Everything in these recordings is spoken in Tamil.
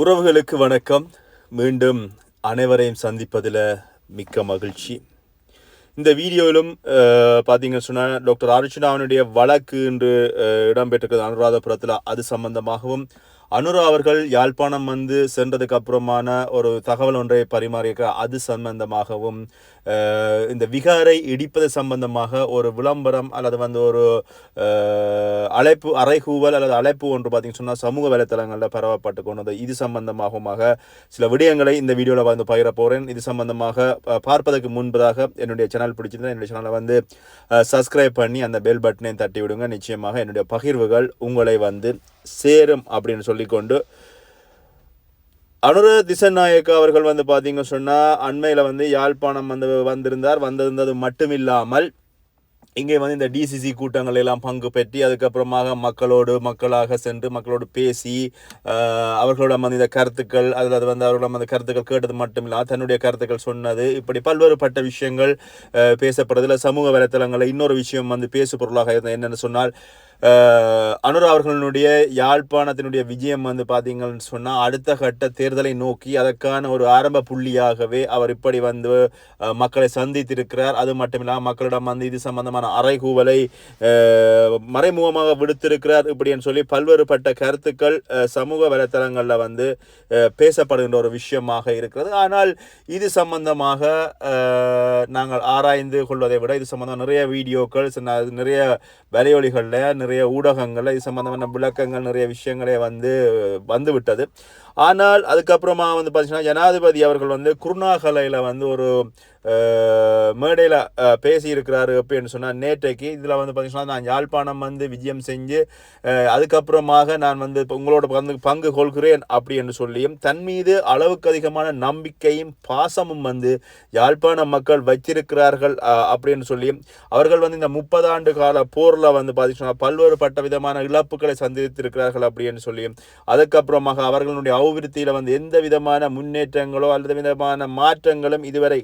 உறவுகளுக்கு வணக்கம். மீண்டும் அனைவரையும் சந்திப்பதில் மிக்க மகிழ்ச்சி. இந்த வீடியோவிலும் அஹ், பார்த்தீங்கன்னு சொன்னால் டாக்டர் அர்ச்சுனாவினுடைய வழக்கு இன்று இடம்பெற்றிருக்கிறது அனுராதபுரத்தில். அது சம்பந்தமாகவும் அனுரா அவர்கள் யாழ்ப்பாணம் வந்து சென்றதுக்கு அப்புறமான ஒரு தகவல் ஒன்றை பரிமாறியிருக்க அது சம்பந்தமாகவும் இந்த விகாரை இடிப்பது சம்பந்தமாக ஒரு விளம்பரம் அல்லது வந்து ஒரு அழைப்பு அறைகூவல் அல்லது அழைப்பு ஒன்று பார்த்தீங்கன்னு சொன்னால் சமூக வலைத்தளங்களில் பரவப்பட்டு கொண்டது இது சம்பந்தமாகவுமாக சில விடயங்களை இந்த வீடியோவில் வந்து பகிர போகிறேன் இது சம்பந்தமாக பார்ப்பதற்கு முன்பதாக என்னுடைய சேனல் பிடிச்சிருந்தால் என்னுடைய சேனலை வந்து சப்ஸ்கிரைப் பண்ணி அந்த பெல் பட்டனையும் தட்டி விடுங்க நிச்சயமாக என்னுடைய பகிர்வுகள் உங்களை வந்து சேரும் அப்படின்னு சொல்லி சொல்லிக்கொண்டு அனுர திசநாயக்க அவர்கள் வந்து பார்த்தீங்க சொன்னால் அண்மையில் வந்து யாழ்ப்பாணம் வந்து வந்திருந்தார். வந்திருந்தது மட்டும் இல்லாமல் இங்கே வந்து இந்த டிசிசி கூட்டங்கள் எல்லாம் பங்கு பெற்றி அதுக்கப்புறமாக மக்களோடு மக்களாக சென்று மக்களோடு பேசி அவர்களோட வந்து இந்த கருத்துக்கள் அதாவது வந்து அவர்களோட அந்த கருத்துக்கள் கேட்டது மட்டும் இல்லாமல் தன்னுடைய கருத்துக்கள் சொன்னது. இப்படி பல்வேறுபட்ட விஷயங்கள் ஆஹ், பேசப்படுறதுல சமூக வலைத்தளங்களில் இன்னொரு விஷயம் வந்து பேசு பொருளாக இருந்தது. என்னென்னு சொன்னால் அனுரா அவர்களுடைய யாழ்ப்பாணத்தினுடைய விஜயம் வந்து பார்த்தீங்கன்னு சொன்னால் அடுத்த கட்ட தேர்தலை நோக்கி அதற்கான ஒரு ஆரம்ப புள்ளியாகவே அவர் இப்படி வந்து மக்களை சந்தித்திருக்கிறார். அது மட்டும் இல்லாமல் மக்களிடம் வந்து இது சம்பந்தமான அறைகூவலை மறைமுகமாக விடுத்திருக்கிறார் இப்படின்னு சொல்லி பல்வேறுபட்ட கருத்துக்கள் சமூக வலைத்தளங்களில் வந்து பேசப்படுகின்ற ஒரு விஷயமாக இருக்கிறது. ஆனால் இது சம்பந்தமாக நாங்கள் ஆராய்ந்து கொள்வதை விட இது சம்பந்தமாக நிறைய வீடியோக்கள் நிறைய வலையொலிகளில் நிறைய ஊடகங்கள் இது சம்பந்தமான விளக்கங்கள் நிறைய விஷயங்களே வந்து வந்து விட்டது ஆனால் அதுக்கப்புறமா வந்து பார்த்தீங்கன்னா ஜனாதிபதி அவர்கள் வந்து குருணாகலையில் வந்து ஒரு மேடையில் பேசியிருக்கிறாரு அப்படின்னு சொன்னால் நேற்றைக்கு இதில் வந்து பார்த்தீங்கன்னா நான் யாழ்ப்பாணம் வந்து விஜயம் செஞ்சு அதுக்கப்புறமாக நான் வந்து உங்களோட பங்கு பங்கு கொள்கிறேன் அப்படி என்று சொல்லியும் தன் மீது அளவுக்கு அதிகமான நம்பிக்கையும் பாசமும் வந்து யாழ்ப்பாண மக்கள் வச்சிருக்கிறார்கள் அப்படின்னு சொல்லியும் அவர்கள் வந்து இந்த முப்பது ஆண்டு கால போரில் வந்து பார்த்தீங்கன்னா பல்வேறுபட்ட விதமான இழப்புகளை சந்தித்திருக்கிறார்கள் அப்படின்னு சொல்லியும் அதுக்கப்புறமாக அவர்களுடைய அபிவிருத்தியில் வந்து எந்த விதமான முன்னேற்றங்களோ அல்லது விதமான மாற்றங்களும் இதுவரை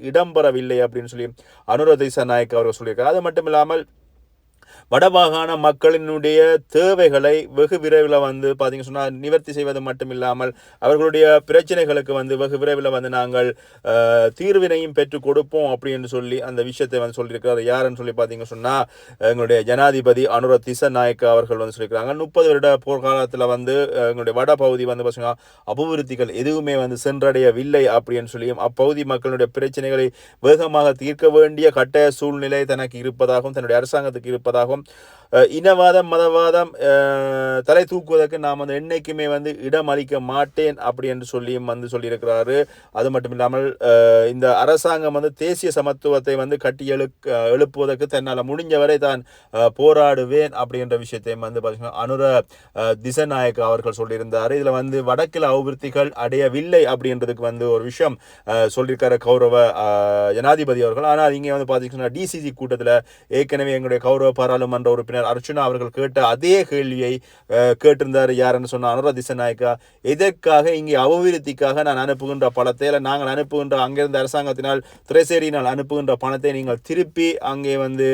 வரவில்லை அப்படின்னு சொல்லி அனுர நாயக் அவர்கள் சொல்லியிருக்கார். அது மட்டும் இல்லாமல் வடமாகாண மக்களினுடைய தேவைகளை வெகு விரைவில் வந்து பார்த்தீங்க சொன்னால் நிவர்த்தி செய்வது மட்டும் இல்லாமல் அவர்களுடைய பிரச்சனைகளுக்கு வந்து வெகு விரைவில் வந்து நாங்கள் தீர்வினையும் பெற்றுக் கொடுப்போம் அப்படின்னு சொல்லி அந்த விஷயத்தை வந்து சொல்லியிருக்கிறார். யாருன்னு சொல்லி பார்த்தீங்க சொன்னால் எங்களுடைய ஜனாதிபதி அனுர திசநாயக்க அவர்கள் வந்து சொல்லியிருக்கிறாங்க. முப்பது வருட போர்க்காலத்தில் வந்து எங்களுடைய வட பகுதி வந்து பார்த்தீங்கன்னா அபிவிருத்திகள் எதுவுமே வந்து சென்றடையவில்லை அப்படின்னு சொல்லியும் அப்பகுதி மக்களுடைய பிரச்சனைகளை வேகமாக தீர்க்க வேண்டிய கட்டாய சூழ்நிலை தனக்கு இருப்பதாகவும் தன்னுடைய அரசாங்கத்துக்கு இருப்பதாகவும் இருக்கும் இனவாதம் மதவாதம் தலை தூக்குவதற்கு நாம் வந்து என்னைக்குமே வந்து இடம் அளிக்க மாட்டேன் அப்படி என்று சொல்லியும் வந்து சொல்லியிருக்கிறாரு. அது மட்டும் இல்லாமல் இந்த அரசாங்கம் வந்து தேசிய சமத்துவத்தை வந்து கட்டி எழு எழுப்புவதற்கு தன்னால் முடிஞ்சவரை தான் போராடுவேன் அப்படின்ற விஷயத்தையும் வந்து பார்த்தீங்கன்னா அனுர திசநாயக் அவர்கள் சொல்லியிருந்தார். இதில் வந்து வடக்கில் அபிவிருத்திகள் அடையவில்லை அப்படின்றதுக்கு வந்து ஒரு விஷயம் சொல்லியிருக்காரு கௌரவ ஜனாதிபதி அவர்கள். ஆனால் இங்கே வந்து பார்த்தீங்கன்னா டிசிசி கூட்டத்தில் ஏற்கனவே எங்களுடைய கௌரவ பாராளுமன்ற உறுப்பினர் அர்ச்சுனா அவர்கள் கேட்ட அதே கேள்வியை கேட்டிருந்தார் யாருன்னு சொன்ன அனுரா திசநாயக்கா. எதற்காக இங்கே அபிவிருத்திக்காக நான் அனுப்புகின்ற பணத்தை இல்லை நாங்கள் அனுப்புகின்ற அங்கிருந்து அரசாங்கத்தினால் திரைசேரியினால் அனுப்புகின்ற பணத்தை நீங்கள் திருப்பி அங்கே வந்து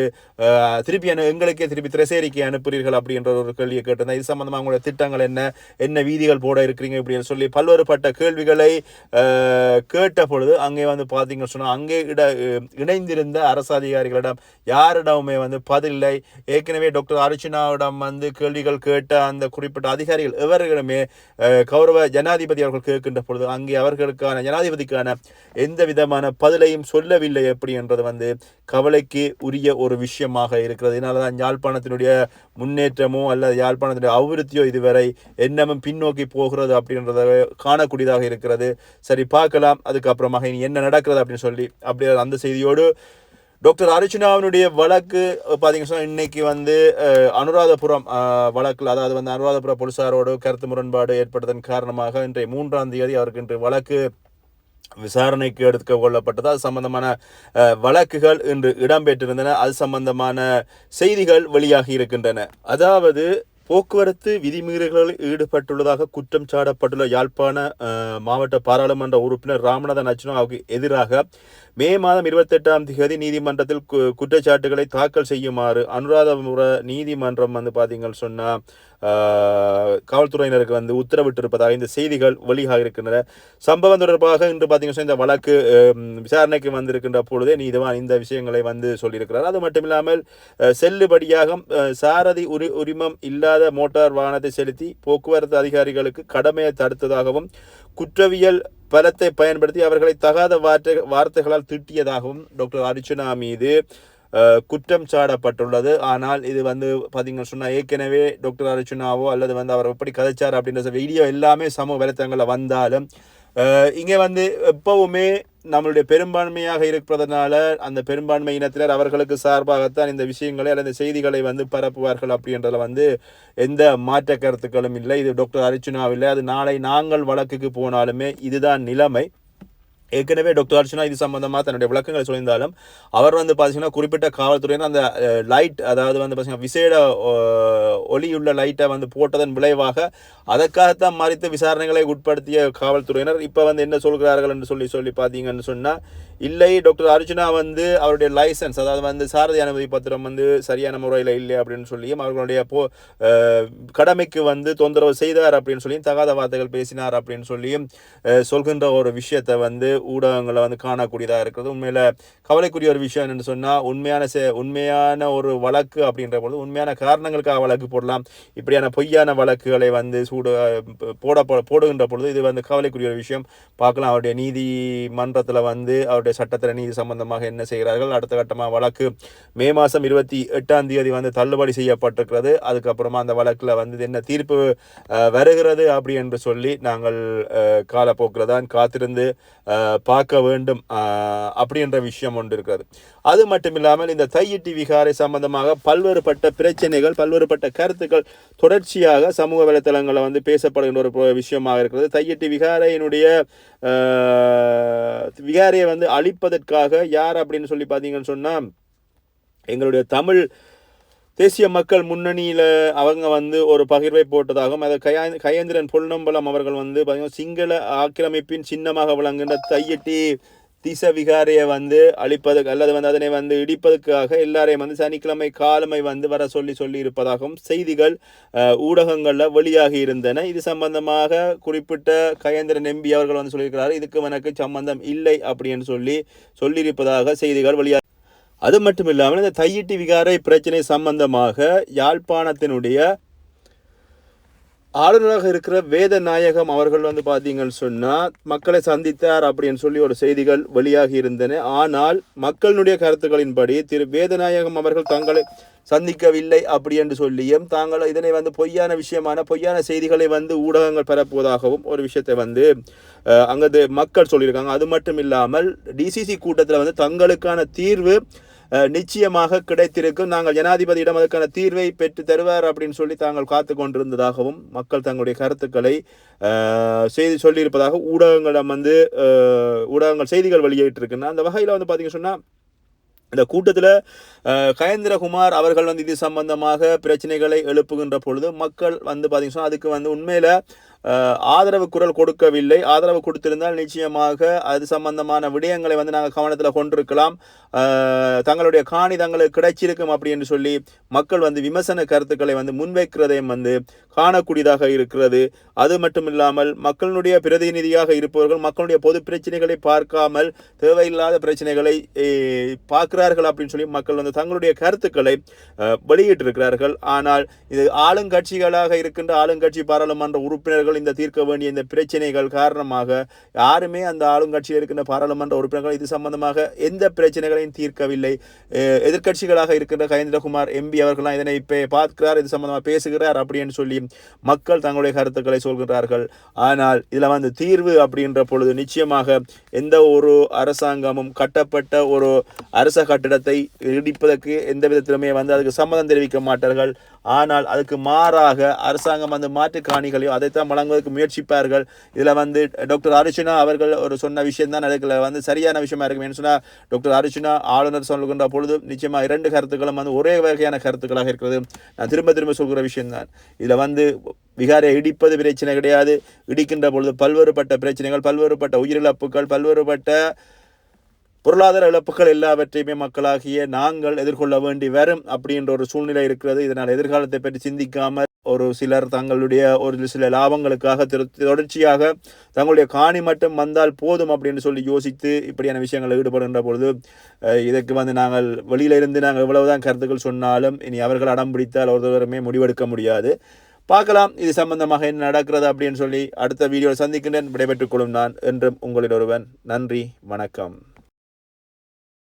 திருப்பி அனு எங்களுக்கே திருப்பி திரைசேரிக்கு அனுப்புகிறீர்கள் அப்படின்ற ஒரு கேள்வியை கேட்டிருந்தேன் இது சம்பந்தமாக உங்களுடைய திட்டங்கள் என்ன? என்ன வீதிகள் போட இருக்கிறீங்க இப்படின்னு சொல்லி பல்வேறுபட்ட கேள்விகளை கேட்ட பொழுது அங்கே வந்து பார்த்தீங்கன்னு சொன்னால் அங்கே இட இணைந்திருந்த அரசு அதிகாரிகளிடம் யாரிடமுமே வந்து பதிலை ஏற்கனவே டாக்டர் அர்ச்சனாவிடம் வந்து கேள்விகள் கேட்ட அந்த குறிப்பிட்ட அதிகாரிகள் எவர்களிடமே கௌரவ ஜனாதிபதி அவர்கள் கேட்கின்ற பொழுது அங்கே அவர்களுக்கான ஜனாதிபதிக்கான எந்த விதமான பதிலையும் சொல்லவில்லை எப்படி என்றது வந்து கவலைக்கு உரிய ஒரு விஷயமாக இருக்கிறது. இதனால தான் யாழ்ப்பாணத்தினுடைய முன்னேற்றமோ அல்லது யாழ்ப்பாணத்தினுடைய அபிவிருத்தியோ இதுவரை என்னமும் பின்னோக்கி போகிறது அப்படின்றத காணக்கூடியதாக இருக்கிறது. சரி பார்க்கலாம். அதுக்கப்புறமாக இனி என்ன நடக்கிறது அப்படின்னு சொல்லி அப்படி அந்த செய்தியோடு டாக்டர் அர்ச்சனாவினுடைய வழக்கு பார்த்தீங்க சொன்னால் இன்னைக்கு வந்து அனுராதபுரம் வழக்கில் அதாவது வந்து அனுராதபுரம் போலீசாரோடு கருத்து முரண்பாடு ஏற்பட்டதன் காரணமாக இன்றைய மூன்றாம் தேதி அவருக்கு இன்று வழக்கு விசாரணைக்கு எடுத்துக்க கொள்ளப்பட்டது. அது சம்பந்தமான வழக்குகள் இன்று இடம்பெற்றிருந்தன. அது சம்பந்தமான செய்திகள் வெளியாகி இருக்கின்றன. அதாவது போக்குவரத்து விதிமீறல்களில் ஈடுபட்டுள்ளதாக குற்றம் சாட்டப்பட்டுள்ள யாழ்ப்பாண மாவட்ட பாராளுமன்ற உறுப்பினர் ராமநாதன் அர்ச்சுனாவுக்கு எதிராக மே மாதம் இருபத்தெட்டாம் தேதி நீதிமன்றத்தில் குற்றச்சாட்டுகளை தாக்கல் செய்யுமாறு அனுராதபுர நீதிமன்றம் வந்து பார்த்தீங்கன்னு சொன்னால் காவல்துறையினருக்கு வந்து உத்தரவிட்டிருப்பதாக இந்த செய்திகள் வெளியாக இருக்கின்றன. சம்பவம் தொடர்பாக இன்று பார்த்தீங்கன்னா இந்த வழக்கு விசாரணைக்கு வந்திருக்கின்ற பொழுதே நீதிவான் இந்த விஷயங்களை வந்து சொல்லியிருக்கிறார். அது மட்டும் இல்லாமல் செல்லுபடியாக சாரதி உரி உரிமம் இல்லாத மோட்டார் வாகனத்தை செலுத்தி போக்குவரத்து அதிகாரிகளுக்கு கடமையை தடுத்ததாகவும் குற்றவியல் பலத்தை பயன்படுத்தி அவர்களை தகாத வார்த்தை வார்த்தைகளால் திட்டியதாகவும் டாக்டர் அர்ச்சனா மீது குற்றம் சாடப்பட்டுள்ளது. ஆனால் இது வந்து பார்த்தீங்கன்னு சொன்னால் ஏற்கனவே டாக்டர் அர்ச்சனாவோ அல்லது வந்து அவர் எப்படி கதைச்சார் அப்படின்ற வீடியோ எல்லாமே சமூக வலைத்தளங்களில் வந்தாலும் இங்கே வந்து எப்பவுமே நம்மளுடைய பெரும்பான்மையாக இருக்கிறதுனால அந்த பெரும்பான்மை இனத்தினர் அவர்களுக்கு சார்பாகத்தான் இந்த விஷயங்களை அல்லது செய்திகளை வந்து பரப்புவார்கள் அப்படின்றதுல வந்து எந்த மாற்ற கருத்துக்களும் இல்லை. இது டாக்டர் அர்ச்சுனாவில்லை அது நாளை நாங்கள் வழக்குக்கு போனாலுமே இதுதான் நிலைமை. ஏற்கனவே டாக்டர் அர்ச்சனா இது சம்பந்தமாக தன்னுடைய விளக்கங்களை சொல்லியிருந்தாலும் அவர் வந்து பார்த்தீங்கன்னா குறிப்பிட்ட காவல்துறையினர் அந்த லைட் அதாவது வந்து பார்த்தீங்கன்னா விசேட ஒளியுள்ள லைட்டை வந்து போட்டதன் விளைவாக அதற்காகத்தான் மறித்து விசாரணைகளை உட்படுத்திய காவல்துறையினர் இப்போ வந்து என்ன சொல்கிறார்கள் என்று சொல்லி சொல்லி பார்த்தீங்கன்னு சொன்னால் இல்லை டாக்டர் அர்ஜுனா வந்து அவருடைய லைசன்ஸ் அதாவது வந்து சாரதி அனுமதி பத்திரம் வந்து சரியான முறையில் இல்லை அப்படின்னு சொல்லியும் அவர்களுடைய போ கடமைக்கு வந்து தொந்தரவு செய்தார் அப்படின்னு சொல்லியும் தகாத வார்த்தைகள் பேசினார் அப்படின்னு சொல்லியும் சொல்கின்ற ஒரு விஷயத்தை வந்து ஊடகங்களை வந்து காணக்கூடியதாக இருக்கிறது. உண்மையில் கவலைக்குரிய ஒரு விஷயம் என்னென்னு சொன்னால் உண்மையான செ உண்மையான ஒரு வழக்கு அப்படின்ற பொழுது உண்மையான காரணங்களுக்காக வழக்கு போடலாம். இப்படியான பொய்யான வழக்குகளை வந்து சூடு போட போடுகின்ற பொழுது இது வந்து கவலைக்குரிய ஒரு விஷயம். பார்க்கலாம் அவருடைய நீதிமன்றத்தில் வந்து அவருடைய சட்டத்தில் நீதி சம்பந்தமாக என்ன செய்கிறார்கள். அடுத்த கட்டமாக வழக்கு மே மாதம் இருபத்தி எட்டாம் தேதி வந்து தள்ளுபடி செய்யப்பட்டிருக்கிறது. அதுக்கப்புறமா அந்த வழக்கில் வந்து என்ன தீர்ப்பு வருகிறது அப்படி என்று சொல்லி நாங்கள் காலப்போக்கில் தான் காத்திருந்து பார்க்க வேண்டும் அப்படின்ற விஷயம் ஒன்று இருக்கிறது. அது மட்டும் இல்லாமல் இந்த தையிட்டி விகாரை சம்பந்தமாக பல்வேறுபட்ட பிரச்சனைகள் பல்வேறுபட்ட கருத்துக்கள் தொடர்ச்சியாக சமூக வலைத்தளங்களில் வந்து பேசப்படுகின்ற ஒரு விஷயமாக இருக்கிறது. தையிட்டி விகாரையினுடைய விகாரையை வந்து அழிப்பதற்காக யார் அப்படின்னு சொல்லி பார்த்தீங்கன்னு சொன்னால் எங்களுடைய தமிழ் தேசிய மக்கள் முன்னணியில் அவங்க வந்து ஒரு பகிர்வை போட்டதாகவும் அதை கயா கயேந்திரன் பொன்னம்பலம் அவர்கள் வந்து பார்த்தீங்கன்னா சிங்கள ஆக்கிரமிப்பின் சின்னமாக விளங்குகின்ற தையட்டி திச விகாரையை வந்து அழிப்பதற்கு அல்லது வந்து அதனை வந்து இடிப்பதற்காக எல்லாரையும் வந்து சனிக்கிழமை காலமை வந்து வர சொல்லி சொல்லி இருப்பதாகவும் செய்திகள் ஊடகங்களில் வெளியாகி இருந்தன. இது சம்பந்தமாக குறிப்பிட்ட கயேந்திரன் எம்பி அவர்கள் வந்து சொல்லியிருக்கிறார் இதுக்கு எனக்கு சம்பந்தம் இல்லை அப்படின்னு சொல்லி சொல்லியிருப்பதாக செய்திகள் வெளியாக அது மட்டும் இல்லாமல் இந்த தையிட்டி விகாரை பிரச்சனை சம்பந்தமாக யாழ்ப்பாணத்தினுடைய ஆளுநராக இருக்கிற வேத நாயகம் அவர்கள் வந்து பார்த்தீங்கன்னு சொன்னால் மக்களை சந்தித்தார் அப்படின்னு சொல்லி ஒரு செய்திகள் வெளியாகி இருந்தன. ஆனால் மக்களினுடைய கருத்துக்களின்படி திரு வேதநாயகம் அவர்கள் தங்களை சந்திக்கவில்லை அப்படி என்று சொல்லியும் தாங்கள் இதனை வந்து பொய்யான விஷயமான பொய்யான செய்திகளை வந்து ஊடகங்கள் பரப்புவதாகவும் ஒரு விஷயத்தை வந்து அங்கே மக்கள் சொல்லியிருக்காங்க. அது மட்டும் இல்லாமல் டிசிசி கூட்டத்தில் வந்து தங்களுக்கான தீர்வு நிச்சயமாக கிடைத்திருக்கும். நாங்கள் ஜனாதிபதியிடம் அதற்கான தீர்வை பெற்று தருவார் அப்படின்னு சொல்லி தாங்கள் காத்து கொண்டிருந்ததாகவும் மக்கள் தங்களுடைய கருத்துக்களை செய்தி சொல்லியிருப்பதாக ஊடகங்களிடம் வந்து ஊடகங்கள் செய்திகள் வெளியிட்டிருக்குன்னா அந்த வகையில் வந்து பார்த்தீங்க சொன்னால் இந்த கூட்டத்தில் கயேந்திரகுமார் அவர்கள் வந்து இது சம்பந்தமாக பிரச்சனைகளை எழுப்புகின்ற பொழுது மக்கள் வந்து பார்த்தீங்கன்னா அதுக்கு வந்து உண்மையில் ஆதரவு குரல் கொடுக்கவில்லை. ஆதரவு கொடுத்திருந்தால் நிச்சயமாக அது சம்பந்தமான விடயங்களை வந்து நாங்கள் கவனத்தில் கொண்டிருக்கலாம். தங்களுடைய காணி தங்களுக்கு கிடைச்சிருக்கும் அப்படின்னு சொல்லி மக்கள் வந்து விமர்சன கருத்துக்களை வந்து முன்வைக்கிறதையும் வந்து காணக்கூடியதாக இருக்கிறது. அது மட்டும் இல்லாமல் மக்களுடைய பிரதிநிதியாக இருப்பவர்கள் மக்களுடைய பொது பிரச்சனைகளை பார்க்காமல் தேவையில்லாத பிரச்சனைகளை பார்க்கிறார்கள் அப்படின்னு சொல்லி மக்கள் வந்து தங்களுடைய கருத்துக்களை வெளியிட்டிருக்கிறார்கள். ஆனால் இது ஆளுங்கட்சிகளாக இருக்கின்ற ஆளுங்கட்சி பாராளுமன்ற உறுப்பினர்கள் இந்த தீர்க்க வேண்டிய இந்த பிரச்சனைகள் காரணமாக யாருமே அந்த ஆளுங்கட்சியில் இருக்கின்ற பாராளுமன்ற உறுப்பினர்கள் இது சம்பந்தமாக எந்த பிரச்சனைகளையும் தீர்க்கவில்லை. எதிர்கட்சிகளாக எதிர்க்கட்சிகளாக இருக்கின்ற கயேந்திரகுமார் எம்பி அவர்கள்லாம் இதனை இப்போ பார்க்கிறார் இது சம்பந்தமாக பேசுகிறார் அப்படின்னு சொல்லி மக்கள் தங்களுடைய கருத்துக்களை சொல்கிறார்கள் ஆனால் இதில் வந்து தீர்வு அப்படின்ற பொழுது நிச்சயமாக எந்த ஒரு அரசாங்கமும் கட்டப்பட்ட ஒரு அரச கட்டிடத்தை இடிப்பதற்கு எந்த விதத்திலுமே வந்து அதுக்கு சம்மதம் தெரிவிக்க மாட்டார்கள். ஆனால் அதுக்கு மாறாக அரசாங்கம் வந்து மாற்று காணிகளையும் அதைத்தான் வழங்குவதற்கு முயற்சிப்பார்கள். இதில் வந்து டாக்டர் அர்ச்சுனா அவர்கள் ஒரு சொன்ன விஷயம் தான் அதுக்குள்ள வந்து சரியான விஷயமா இருக்கும் ஏன்னு சொன்னால் டாக்டர் அர்ஜுனா ஆளுநர் சொல்கின்ற பொழுது நிச்சயமாக இரண்டு கருத்துக்களும் வந்து ஒரே வகையான கருத்துக்களாக இருக்கிறது. நான் திரும்ப திரும்ப சொல்கிற விஷயம்தான். இதில் வந்து விகாரை இடிப்பது பிரச்சனை கிடையாது. இடிக்கின்ற பொழுது பல்வேறுபட்ட பிரச்சனைகள் பல்வேறுபட்ட உயிரிழப்புகள் பல்வேறுபட்ட பொருளாதார இழப்புகள் எல்லாவற்றையுமே மக்களாகிய நாங்கள் எதிர்கொள்ள வேண்டி வரும் அப்படின்ற ஒரு சூழ்நிலை இருக்கிறது. இதனால் எதிர்காலத்தை பற்றி சிந்திக்காமல் ஒரு சிலர் தங்களுடைய ஒரு சில லாபங்களுக்காக தொடர்ச்சியாக தங்களுடைய காணி மட்டும் வந்தால் போதும் அப்படின்னு சொல்லி யோசித்து இப்படியான விஷயங்களில் ஈடுபடுகின்ற பொழுது இதற்கு வந்து நாங்கள் வெளியில இருந்து நாங்கள் எவ்வளவுதான் கருத்துக்கள் சொன்னாலும் இனி அவர்கள் அடம் பிடித்தால் ஒருவருமே முடிவெடுக்க முடியாது. பார்க்கலாம் இது சம்பந்தமாக என்ன நடக்கிறது அப்படின்னு சொல்லி அடுத்த வீடியோவில் சந்திக்கின்றேன். விடைபெற்றுக் கொள்ளும் நான் என்றும் உங்களில் ஒருவன். நன்றி வணக்கம்.